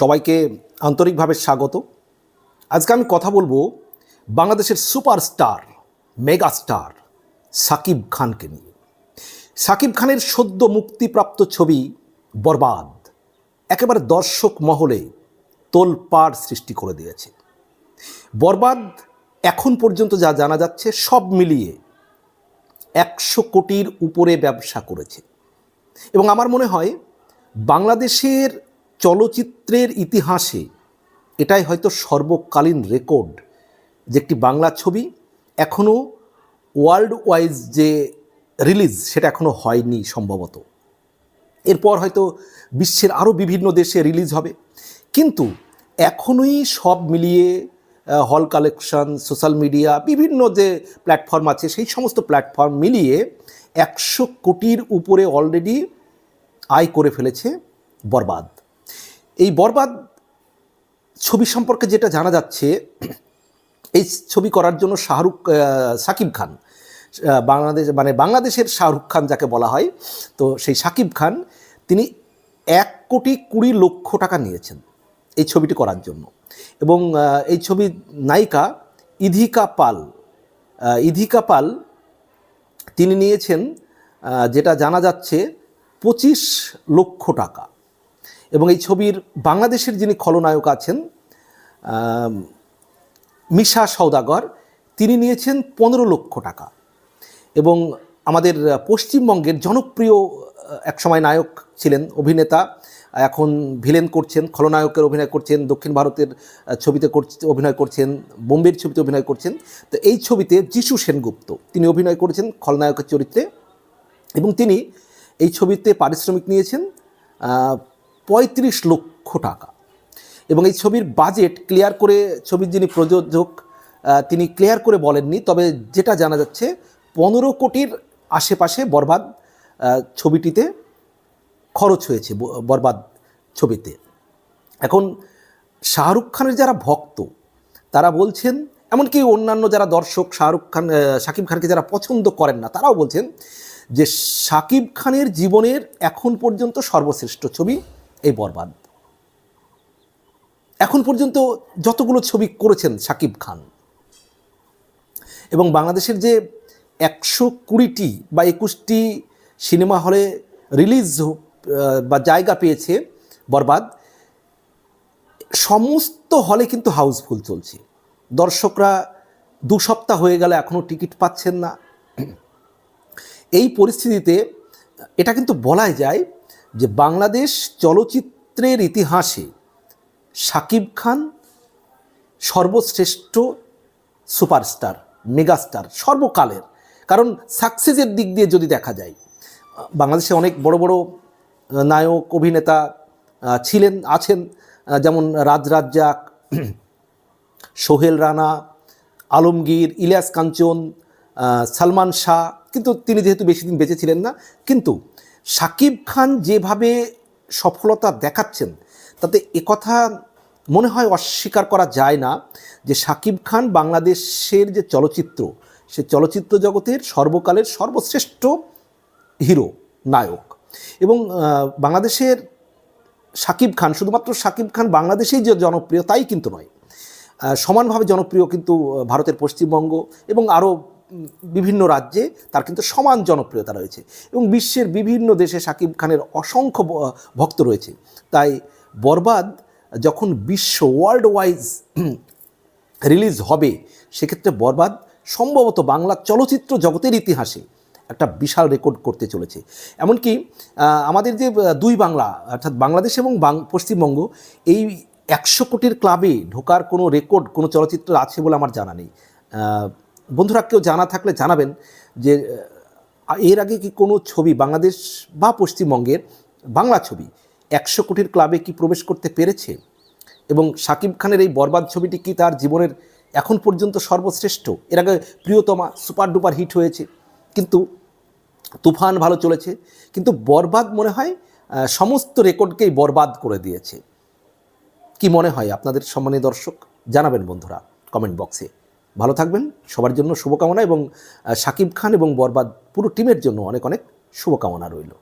সবাইকে আন্তরিকভাবে স্বাগত। আজকে আমি কথা বলব বাংলাদেশের সুপারস্টার, মেগাস্টার সাকিব খানকে নিয়ে। সাকিব খানের সদ্য মুক্তিপ্রাপ্ত ছবি বরবাদ একেবারে দর্শক মহলে তোলপাড় সৃষ্টি করে দিয়েছে। বরবাদ এখন পর্যন্ত যা জানা যাচ্ছে সব মিলিয়ে একশো কোটির উপরে ব্যবসা করেছে। এবং আমার মনে হয় বাংলাদেশের চলচ্চিত্রের ইতিহাসে এটাই হয়তো সর্বকালীন রেকর্ড যে একটি বাংলা ছবি এখনও ওয়ার্ল্ড ওয়াইজ যে রিলিজ সেটা এখনও হয়নি সম্ভবত। এরপর হয়তো বিশ্বের আরও বিভিন্ন দেশে রিলিজ হবে। কিন্তু এখনই সব মিলিয়ে হল কালেকশন, সোশ্যাল মিডিয়া, বিভিন্ন যে প্ল্যাটফর্ম আছে সেই সমস্ত প্ল্যাটফর্ম মিলিয়ে একশো কোটির উপরে অলরেডি আয় করে ফেলেছে বরবাদ। এই বরবাদ ছবি সম্পর্কে যেটা জানা যাচ্ছে, এই ছবি করার জন্য শাহরুখ সাকিব খান বাংলাদেশ মানে বাংলাদেশের শাহরুখ খান যাকে বলা হয়, তো সেই সাকিব খান, তিনি এক কোটি কুড়ি লক্ষ টাকা নিয়েছেন এই ছবিটি করার জন্য। এবং এই ছবির নায়িকা ইধিকা পাল ইধিকা পাল তিনি নিয়েছেন যেটা জানা যাচ্ছে পঁচিশ লক্ষ টাকা। এবং এই ছবির বাংলাদেশের যিনি খলনায়ক আছেন মিশা সৌদাগর তিনি নিয়েছেন পনেরো লক্ষ টাকা। এবং আমাদের পশ্চিমবঙ্গের জনপ্রিয় একসময় নায়ক ছিলেন, অভিনেতা, এখন ভিলেন করছেন, খলনায়কের অভিনয় করছেন, দক্ষিণ ভারতের ছবিতে অভিনয় করছেন, বোম্বের ছবিতে অভিনয় করছেন। তো এই ছবিতে যিশু সেনগুপ্ত, তিনি অভিনয় করেছেন খলনায়কের চরিত্রে। এবং তিনি এই ছবিতে পারিশ্রমিক নিয়েছেন পঁয়ত্রিশ লক্ষ টাকা। এবং এই ছবির বাজেট ক্লিয়ার করে ছবির যিনি প্রযোজক তিনি ক্লিয়ার করে বলেননি, তবে যেটা জানা যাচ্ছে, পনেরো কোটির আশেপাশে বরবাদ ছবিটিতে খরচ হয়েছে বরবাদ ছবিতে। এখন শাহরুখ খানের যারা ভক্ত, তারা বলছেন, এমনকি অন্যান্য যারা দর্শক, শাহরুখ খান শাকিব খানকে যারা পছন্দ করেন না, তারাও বলছেন যে শাকিব খানের জীবনের এখন পর্যন্ত সর্বশ্রেষ্ঠ ছবি এই বরবাদ। এখন পর্যন্ত যতগুলো ছবি করেছেন শাকিব খান এবং বাংলাদেশের যে একশো কুড়িটি বা একুশটি সিনেমা হলে রিলিজ বা জায়গা পেয়েছে বরবাদ, সমস্ত হলে কিন্তু হাউসফুল চলছে। দর্শকরা দু সপ্তাহ হয়ে গেলে এখনও টিকিট পাচ্ছেন না। এই পরিস্থিতিতে এটা কিন্তু বলাই যায় যে বাংলাদেশ চলচ্চিত্রের ইতিহাসে শাকিব খান সর্বশ্রেষ্ঠ সুপারস্টার, মেগাস্টার, সর্বকালের। কারণ সাকসেসের দিক দিয়ে যদি দেখা যায়, বাংলাদেশে অনেক বড় বড় নায়ক, অভিনেতা ছিলেন, আছেন যেমন রাজ রাজ্জাক, সোহেল রানা, আলমগীর, ইলিয়াস কাঞ্চন সালমান শাহ, কিন্তু তিনি যেহেতু বেশি দিন বেঁচে ছিলেন না, কিন্তু সাকিব খান যেভাবে সফলতা দেখাচ্ছেন, তাতে একথা মনে হয় অস্বীকার করা যায় না যে সাকিব খান বাংলাদেশের যে চলচ্চিত্র, সে চলচ্চিত্র জগতের সর্বকালের সর্বশ্রেষ্ঠ হিরো, নায়ক। এবং বাংলাদেশের সাকিব খান, শুধুমাত্র সাকিব খান বাংলাদেশেই যে জনপ্রিয় তাই কিন্তু নয়। সমানভাবে জনপ্রিয় কিন্তু ভারতের পশ্চিমবঙ্গ এবং আরও বিভিন্ন রাজ্যে তার কিন্তু সমান জনপ্রিয়তা রয়েছে এবং বিশ্বের বিভিন্ন দেশে সাকিব খানের অসংখ্য ভক্ত রয়েছে। তাই বরবাদ যখন বিশ্ব ওয়ার্ল্ড ওয়াইজ রিলিজ হবে, সেক্ষেত্রে বরবাদ সম্ভবত বাংলা চলচ্চিত্র জগতের ইতিহাসে একটা বিশাল রেকর্ড করতে চলেছে। এমনকি আমাদের যে দুই বাংলা, অর্থাৎ বাংলাদেশ এবং পশ্চিমবঙ্গ, এই একশো কোটির ক্লাবে ঢোকার কোনো রেকর্ড, কোনো চলচ্চিত্র আছে বলে আমার জানা নেই। বন্ধুরা, কেউ জানা থাকলে জানাবেন যে এর আগে কি কোনো ছবি বাংলাদেশ বা পশ্চিমবঙ্গের বাংলা ছবি একশো কোটির ক্লাবে কি প্রবেশ করতে পেরেছে? এবং শাকিব খানের এই বরবাদ ছবিটি কি তার জীবনের এখন পর্যন্ত সর্বশ্রেষ্ঠ? এর আগে প্রিয়তমা সুপার ডুপার হিট হয়েছে, কিন্তু তুফান ভালো চলেছে, কিন্তু বরবাদ মনে হয় সমস্ত রেকর্ডকেই বরবাদ করে দিয়েছে। কি মনে হয় আপনাদের সম্মানীয় দর্শক? জানাবেন বন্ধুরা কমেন্ট বক্সে ভালো থাকবেন। সবার জন্য শুভকামনা এবং সাকিব খান এবং বরবাদ পুরো টিমের জন্য অনেক অনেক শুভকামনা রইল।